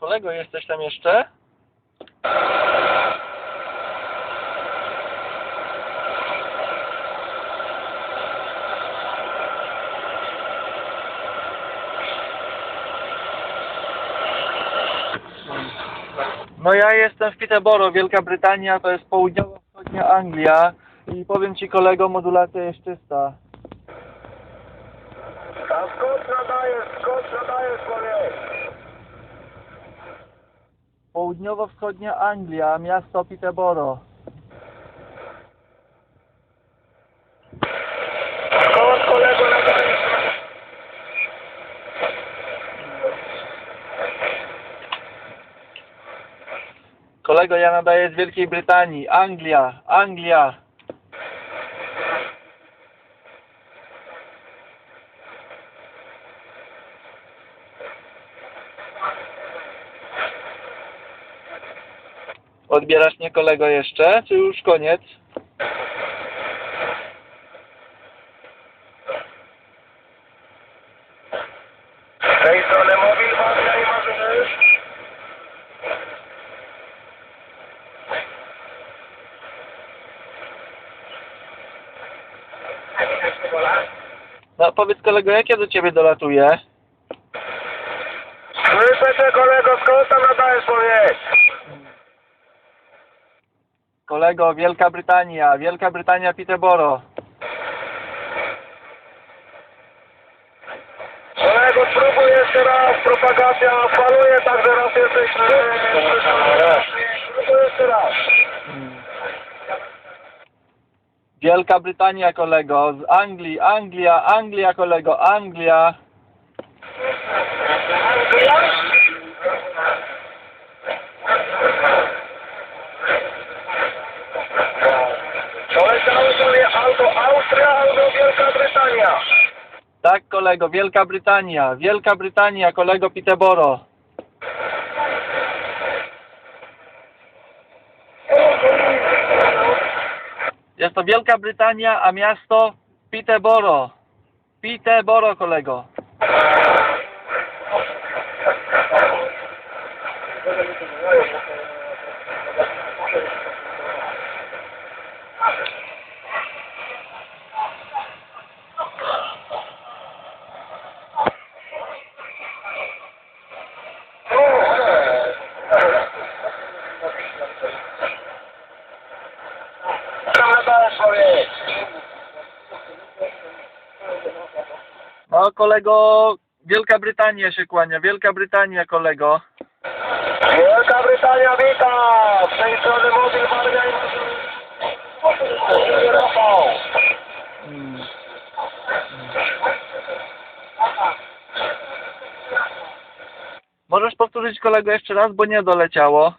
Kolego, jesteś tam jeszcze? No ja jestem w Peterborough, Wielka Brytania, to jest południowo-wschodnia Anglia i powiem Ci kolego, modulacja jest czysta. A skąd nadajesz, skąd nadajesz człowiek? Południowo-wschodnia Anglia, miasto Peterborough. Kolego, ja nadaję z Wielkiej Brytanii, Anglia, Anglia. Odbierasz mnie kolego jeszcze, czy już koniec? Tej strony mobil i Marzysz. No powiedz kolego, jak ja do ciebie dolatuję? Słyszę cię kolego, skąd tam nadajesz człowiek? Kolego, Wielka Brytania, Wielka Brytania Peterborough. Kolego, spróbuj jeszcze raz, propagacja faluje, także raz jesteś. Spróbuj jeszcze raz. Wielka Brytania kolego, z Anglii, Anglia, Anglia kolego, Anglia. Poleciały Tak kolego, Wielka Brytania, Wielka Brytania kolego Peterborough. Jest to Wielka Brytania, a miasto Peterborough. Peterborough kolego. Tam No kolego, Wielka Brytania się kłania, Wielka Brytania kolego. Wielka Brytania wita! Z tej strony mobil Wagna i. Rafał. Możesz powtórzyć kolego jeszcze raz, bo nie doleciało.